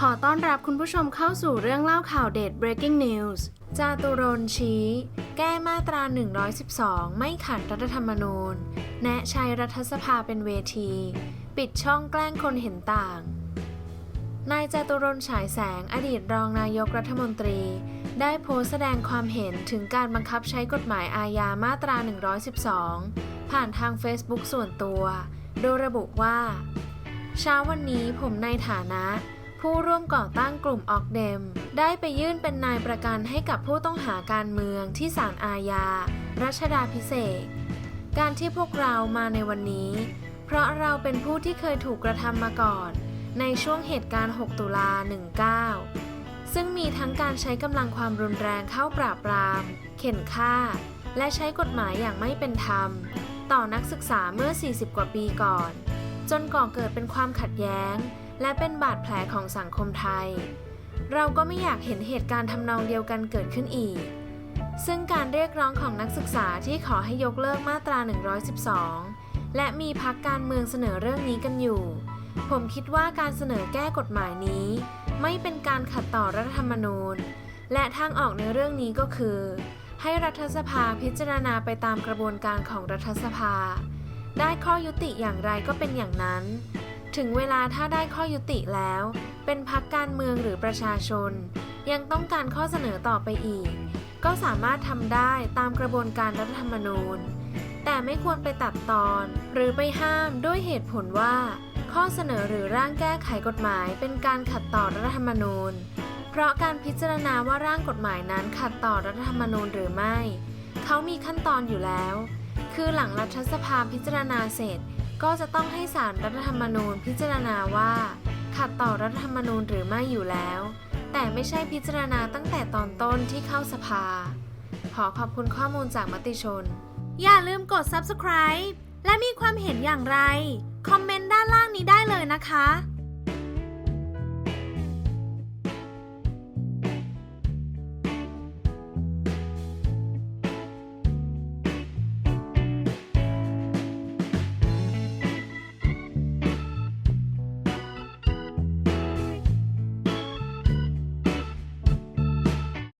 ขอต้อนรับคุณผู้ชมเข้าสู่เรื่องเล่าข่าวเด็ด breaking news จาตุรนชี้ แก้มาตรา 112 ไม่ขัดรัฐธรรมนูญ แนะใช้รัฐสภาเป็นเวที ปิดช่องแกล้งคนเห็นต่าง นายจาตุรนฉายแสงอดีตรองนายกรัฐมนตรี ได้โพสต์แสดงความเห็นถึงการบังคับใช้กฎหมายอาญามาตรา 112 ผ่านทาง Facebook ส่วนตัว โดยระบุว่า เช้าวันนี้ผมในฐานะ ผู้ร่วมก่อตั้งกลุ่มออกเดม ได้ไปยื่นเป็นนายประกันให้กับผู้ต้องหาการเมืองที่ศาลอาญา รัชดาพิเศษกการที่พวกเรามาในวันนี้ เพราะเราเป็นผู้ที่เคยถูกกระทำมาก่อน ในช่วงเหตุการณ์ 6 ตุลา 19 ซึ่งมีทั้งการใช้กำลังความรุนแรงเข้าปราบปราม เข็นฆ่า และใช้กฎหมายอย่างไม่เป็นธรรม ต่อนักศึกษาเมื่อ 40 กว่าปีก่อน จนก่อเกิดเป็นความขัดแย้ง และเป็นบาดแผลของสังคมไทย เราก็ไม่อยากเห็นเหตุการณ์ทำนองเดียวกันเกิดขึ้นอีก ซึ่งการเรียกร้องของนักศึกษาที่ขอให้ยกเลิกมาตรา 112 และมีพักการเมืองเสนอเรื่องนี้กันอยู่ ผมคิดว่าการเสนอแก้กฎหมายนี้ ไม่เป็นการขัดต่อรัฐธรรมนูญ และทางออกในเรื่องนี้ก็คือ ให้รัฐสภาพิจารณาไปตามกระบวนการของรัฐสภา ได้ข้อยุติอย่างไรก็เป็นอย่างนั้น ถึงเวลาถ้าได้ข้อยุติแล้ว เป็นพักการเมืองหรือประชาชน ยังต้องการข้อเสนอต่อไปอีก ก็สามารถทำได้ตามกระบวนการรัฐธรรมนูญ แต่ไม่ควรไปตัดตอน หรือไปห้ามด้วยเหตุผลว่า ข้อเสนอหรือร่างแก้ไขกฎหมายเป็นการขัดต่อรัฐธรรมนูญ เพราะการพิจารณาว่าร่างกฎหมายนั้นขัดต่อรัฐธรรมนูญหรือไม่ เขามีขั้นตอนอยู่แล้ว คือหลังรัฐสภาพิจารณาเสร็จ ก็จะต้องให้สารรัฐธรรมนูญพิจารณาว่า ขัดต่อรัฐธรรมนูญหรือไม่อยู่แล้ว แต่ไม่ใช่พิจารณาตั้งแต่ตอนต้นที่เข้าสภา ขอขอบคุณข้อมูลจากมติชน อย่าลืมกด subscribe และมีความเห็นอย่างไร คอมเมนต์ด้านล่างนี้ได้เลยนะคะ